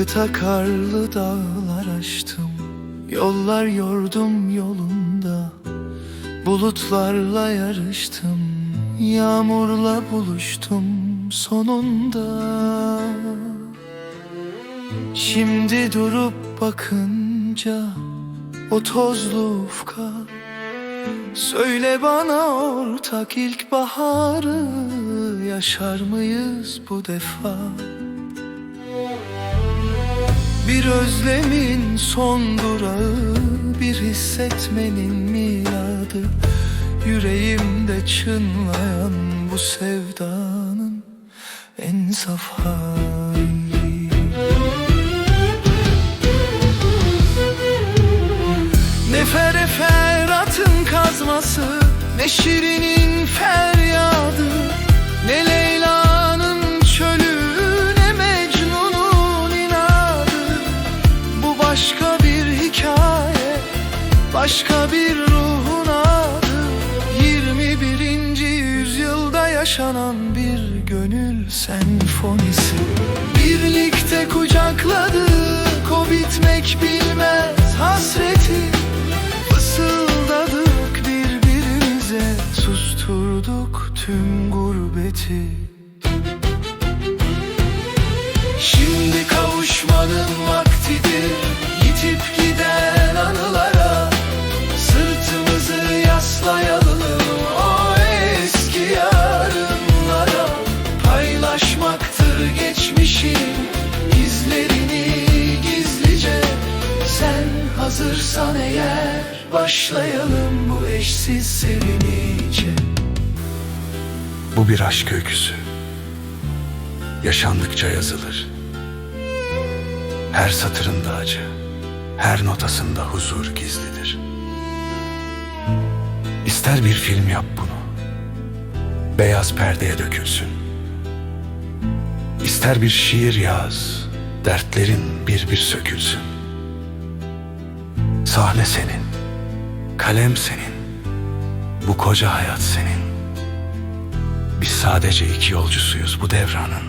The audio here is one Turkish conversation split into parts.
Kıta karlı dağlar aştım Yollar yordum yolunda Bulutlarla yarıştım Yağmurla buluştum sonunda Şimdi durup bakınca O tozlu ufka Söyle bana ortak ilkbaharı Yaşar mıyız bu defa? Bir özlemin son durağı Bir hissetmenin miladı. Yüreğimde çınlayan bu sevdanın en saf hali. Ne fereferatın kazması Ne şirinin feryadı başka bir hikaye Başka bir ruhun adı. 21. yüzyılda yaşanan bir gönül senfonisi. Birlikte kucakladık o bitmek bilmez hasreti. Fısıldadık birbirimize Susturduk tüm gurbeti hazırsan eğer başlayalım bu eşsiz sevinice Bu bir aşk öyküsü. Yaşandıkça yazılır. Her satırında acı, her notasında huzur gizlidir. İster bir film yap bunu. Beyaz perdeye dökülsün. İster bir şiir yaz, dertlerin bir bir sökülsün. Sahne senin, kalem senin, bu koca hayat senin. Biz sadece iki yolcusuyuz bu devranın.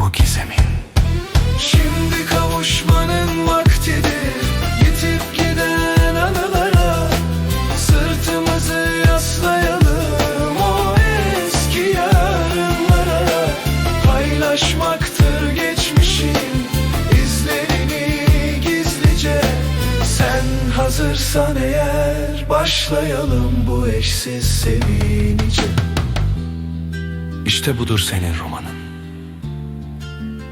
Bu gizemin. Şimdi kavuşmanın hazırsan eğer başlayalım bu eşsiz sevince İşte budur senin romanın.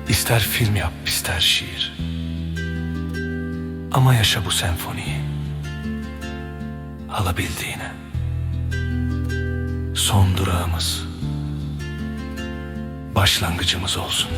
İster film yap ister şiir. Ama yaşa bu senfoniyi. Alabildiğine. Son durağımız. Başlangıcımız olsun